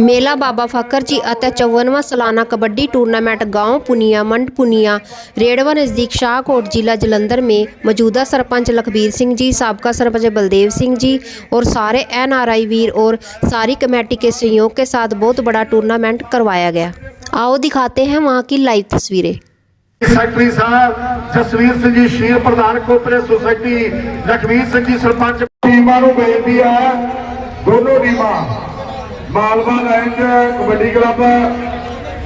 मेला बाबा फकर जी अतः चौवनवा सालाना कबड्डी टूर्नामेंट गाँव पुनिया मंड पुनिया रेडवा नज़दीक शाहकोट जिला जलंधर में मौजूदा सरपंच लखबीर सिंह जी सबका सरपंच बलदेव सिंह जी और सारे एनआरआई वीर और सारी कमेटी के सहयोग के साथ बहुत बड़ा टूर्नामेंट करवाया गया। आओ दिखाते हैं वहाँ की लाइव तस्वीरें। सेक्रेटरी साहब जसवीर सिंह जी शेर प्रधान कोपरे सोसाइटी लखबीर सिंह जी सरपंच। टीमा बेनती है दोनों टीमा। ਮਾਲਵਾ ਲਾਈਨ ਕਬੱਡੀ ਕਲੱਬ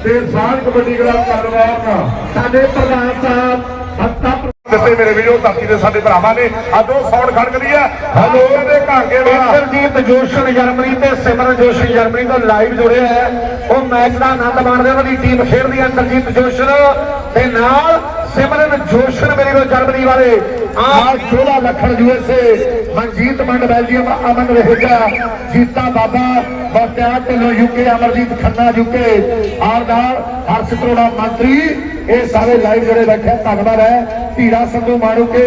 ਤੇ ਸਾਂਝ ਕਬੱਡੀ ਕਲੱਬ ਕਰਵਾਉਣ ਸਾਡੇ ਪ੍ਰਧਾਨ ਸਾਹਿਬ ਹੱਤਾ ਦਿੱਤੇ ਮੇਰੇ ਵੀਰੋ ਧਰਤੀ ਦੇ ਸਾਡੇ ਭਰਾਵਾਂ ਨੇ। ਆਦੋ ਸੌਣ ਖੜਕਦੀ ਹੈ। ਹਲੋ ਦੇ ਘਾਂਗੇ ਵਾਲਾ ਇੰਦਰਜੀਤ ਜੋਸ਼ਨ ਜਰਮਨੀ ਤੇ ਸਿਮਰਨ ਜੋਸ਼ੀ ਜਰਮਨੀ ਤੋਂ ਲਾਈਵ ਜੁੜੇ ਹੈ। ਉਹ ਮੈਚ ਦਾ ਆਨੰਦ ਮਾਣਦੇ ਉਹਨਾਂ ਦੀ ਟੀਮ ਖੇਡਦੀ ਹੈ ਇੰਦਰਜੀਤ ਜੋਸ਼ਨ ਤੇ ਨਾਲ ਸਿਮਰਨ ਜੋਸ਼ਨ ਮੇਰੇ ਕੋਲ ਜਰਮਨੀ ਵਾਲੇ। ਆ ਚੋਲਾ ਲੱਖਣ ਯੂਐਸਏ ਮਨਜੀਤ ਮੰਡ ਬੈਲਜੀਅਮ ਅਮਨ ਰਹੇਗਾ। ਜੀਤਾ ਬਾਬਾ ਬਖਤਿਆਰ ਢਿੱਲੋਂ ਯੂਕੇ ਅਮਰਜੀਤ ਖੰਨਾ ਯੂਕੇ ਆਰ ਨਾਲ ਹਰਸ਼ ਕਰੋੜਾ ਮੰਤਰੀ ਇਹ ਸਾਰੇ ਲਾਈਵ ਜਿਹੜੇ ਬੈਠੇ ਧੰਨਵਾਦ ਹੈ। ਧੀਰਾ ਸੰਧੂ ਮਾੜੂਕੇ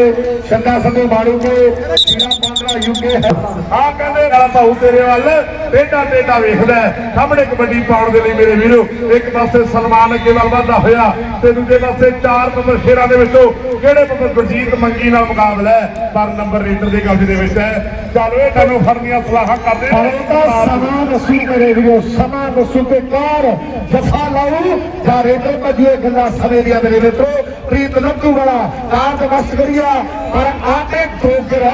ਸ਼ੰਦਾ ਸੰਧੂ ਮਾੜੂਕੇ ਧੀਰਾ ਪਾਂਡਰਾ ਯੂਕੇ ਆ ਕਹਿੰਦੇ ਨਾ ਭਾਊ ਤੇਰੇ ਵੱਲ ਟੇਡਾ ਟੇਡਾ ਵੇਖਦਾ ਸਾਹਮਣੇ ਕਬੱਡੀ ਪਾਉਣ ਦੇ ਲਈ ਮੇਰੇ ਵੀਰੋ, ਇੱਕ ਪਾਸੇ ਸਲਮਾਨ, ਅੱਗੇ ਵੱਲ ਵਧਦਾ ਹੋਇਆ ਤੇ ਦੂਜੇ ਪਾਸੇ ਚਾਰ ਨੰਬਰ ਸ਼ੇਰਾਂ ਦੇ ਵਿੱਚੋਂ ਕਿਹੜੇ ਨੰਬਰ ਗੁਰਜੀਤ ਮੰਗੀ ਨਾਲ ਮੁਕਾਬਲਾ ਹੈ? ਪਰ ਨੰਬਰ ਰੇਟਰ ਦੇ ਕਬਜ਼ੇ ਦੇ ਵਿੱਚ ਹੈ। ਚਲੋ ਇਹ ਤੁਹਾਨੂੰ ਫੜਨੀਆਂ ਸਲਾਹਾਂ ਕਰਦੇ ਸਮਾਂ ਦੱਸੂ ਮੇਰੇ ਵੀਰੋ, ਸਮਾਂ ਦੱਸੂ ਤੇ ਕਾਰ ਜਫਾ ਲਾਉ ਜਾਂ ਰੇਡਰ ਭਜੀਏ ਗੱਲਾਂ ਸਮੇਂ ਦੀਆਂ ਮੇਰੇ ਮਿੱਤਰੋ, ਪ੍ਰੀਤ ਨੱਕੂ ਵਾਲਾ ਕਾਰ ਤੇ ਮਸਤ ਕਰੀਆ, ਪਰ ਆਟੇ ਠੋਕਰ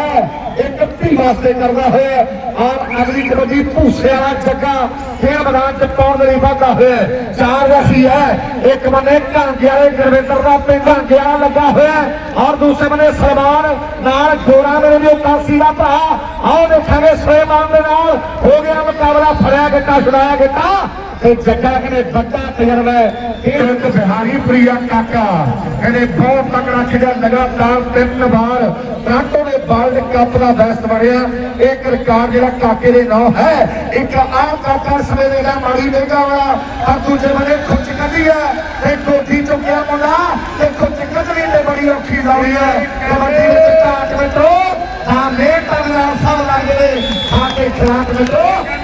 ਇੱਕ ਧੀ ਵਾਸਤੇ ਕਰਦਾ ਹੋਇਆ, ਔਰ ਅਗਲੀ ਕਬੱਡੀ ਭੂਸੇ ਵਾਲਾ ਜੱਗਾ ਖੇਡ ਮੈਦਾਨ ਚ ਪਾਉਣ ਦੇ ਲਈ ਵਾਧਾ ਹੋਇਆ ਚਾਰ ਰਸੀ ਹੈ, ਇੱਕ ਬੰਨੇ ਘਾਂਗੇ ਵਾਲੇ ਗੁਰਵਿੰਦਰ ਦਾ ਪਿੰਡ ਘਾਂਗੇ ਲੱਗਾ ਹੋਇਆ ਔਰ ਦੂਸਰੇ ਬੰਨੇ ਸਲਮਾਨ ਨਾਲ ਗੋਰਾ ਮੇਰੇ ਵੀ ਕਾਸੀ ਦਾ ਭਰਾ ਆਓ ਦੇਖਾਂਗੇ ਸੁਲੇਮਾਨ ਦੇ ਨਾਲ। ਹੋ ਗਿਆ ਮੁਕਾਬਲਾ, ਫੜਿਆ ਗਿੱਟਾ, ਛੁਡਾਇਆ ਗਿੱਟਾ। ਤੇ ਜੱਗਾ ਕਹਿੰਦੇ, ਵੱਡਾ ਤਜਰਬਾ ਹੈ। ਇਹ ਇੱਕ ਬਿਹਾਰੀ ਪ੍ਰਿਆ ਕਾਕਾ। ਕਹਿੰਦੇ, ਬਹੁਤ ਤਕੜਾ ਖੇਡਿਆ ਲਗਾਤਾਰ ਤਿੰਨ ਵਾਰ ਟਰਾਂਟੋ ਦੇ ਵਰਲਡ ਕੱਪ ਦਾ ਬੈਸਟ ਬਣਿਆ। ਇੱਕ ਰਿਕਾਰਡ ਜਿਹੜਾ ਕਾਕੇ ਦੇ ਨਾਂ ਹੈ, ਇੱਕ ਆਹ ਕਾਕਾ ਸਮੇਂ ਦੇ ਦਾ ਮਾੜੀ ਨਿਗਾ ਵਾਲਾ। ਔਰ ਦੂਜੇ ਬੰਨੇ ਖੁੱਚ ਕੱਢੀ ਹੈ। ਤੇ ਕੋਠੀ ਚੁੱਕਿਆ ਮੁੰਡਾ। ਤੇ ਖੁੱਚ ਕੱਢਣੀ ਤੇ ਬੜੀ ਔਖੀ ਲਾਉਣੀ ਹੈ। ਕਬੱਡੀ ਵਿੱਚ ਘਾਟ ਮਿੱਤਰੋ ਤਾਂ ਮੇਟ ਤਗੜਾ ਲੱਗਦੇ ਖਾ ਕੇ ਖਰਾਕ ਮਿੱਤਰੋ